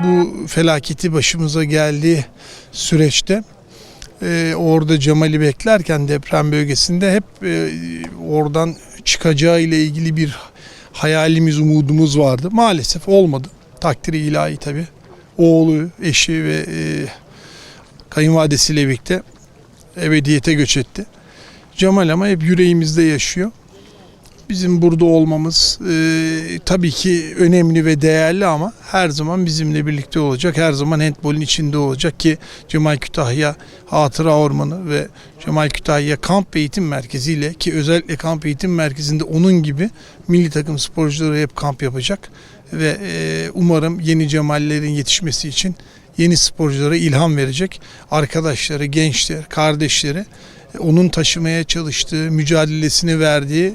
bu felaketi başımıza geldiği süreçte e, orada Cemal'i beklerken deprem bölgesinde hep e, oradan çıkacağı ile ilgili bir hayalimiz, umudumuz vardı. Maalesef olmadı. Takdiri ilahi tabii. Oğlu, eşi ve e, kayınvalidesiyle birlikte ebediyete göç etti. Cemal ama hep yüreğimizde yaşıyor. Bizim burada olmamız e, tabii ki önemli ve değerli ama her zaman bizimle birlikte olacak. Her zaman handbolün içinde olacak ki Cemal Kütahya Hatıra Ormanı ve Cemal Kütahya Kamp Eğitim Merkezi ile ki özellikle kamp eğitim merkezinde onun gibi milli takım sporcuları hep kamp yapacak ve e, umarım yeni Cemallerin yetişmesi için yeni sporculara ilham verecek arkadaşları, gençler, kardeşleri onun taşımaya çalıştığı, mücadelesini verdiği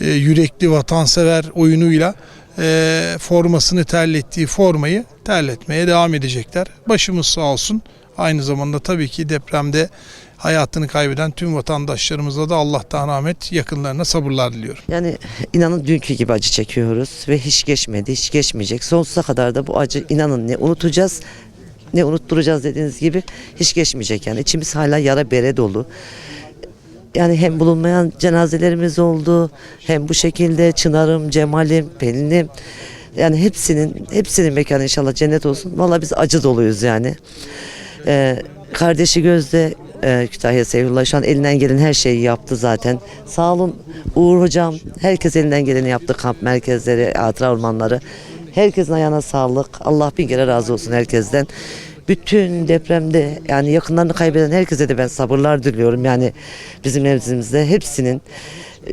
e, yürekli vatansever oyunuyla e, formasını terlettiği formayı terletmeye devam edecekler. Başımız sağ olsun. Aynı zamanda tabii ki depremde hayatını kaybeden tüm vatandaşlarımıza da Allah'tan rahmet, yakınlarına sabırlar diliyorum. Yani inanın dünkü gibi acı çekiyoruz ve hiç geçmedi, hiç geçmeyecek. Sonsuza kadar da bu acı inanın ne unutacağız ne unutturacağız dediğiniz gibi hiç geçmeyecek. Yani içimiz hala yara bere dolu. Yani hem bulunmayan cenazelerimiz oldu hem bu şekilde Çınar'ım, Cemal'im, Pelin'im yani hepsinin hepsinin mekanı inşallah cennet olsun. Valla biz acı doluyuz yani. Ee, kardeşi Gözde e, Kütahya Seyfullah şu an elinden gelen her şeyi yaptı zaten. Sağ olun Uğur Hocam. Herkes elinden geleni yaptı. Kamp merkezleri, hatıra ormanları. Herkesin ayağına sağlık. Allah bin kere razı olsun herkesten bütün depremde yani yakınlarını kaybeden herkese de ben sabırlar diliyorum. Yani bizim mevzimizde hepsinin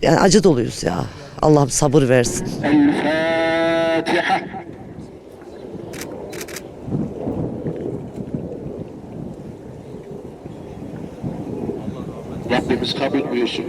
yani acı doluyuz ya. Allah'ım sabır versin. Rabbimiz kabul buyursun.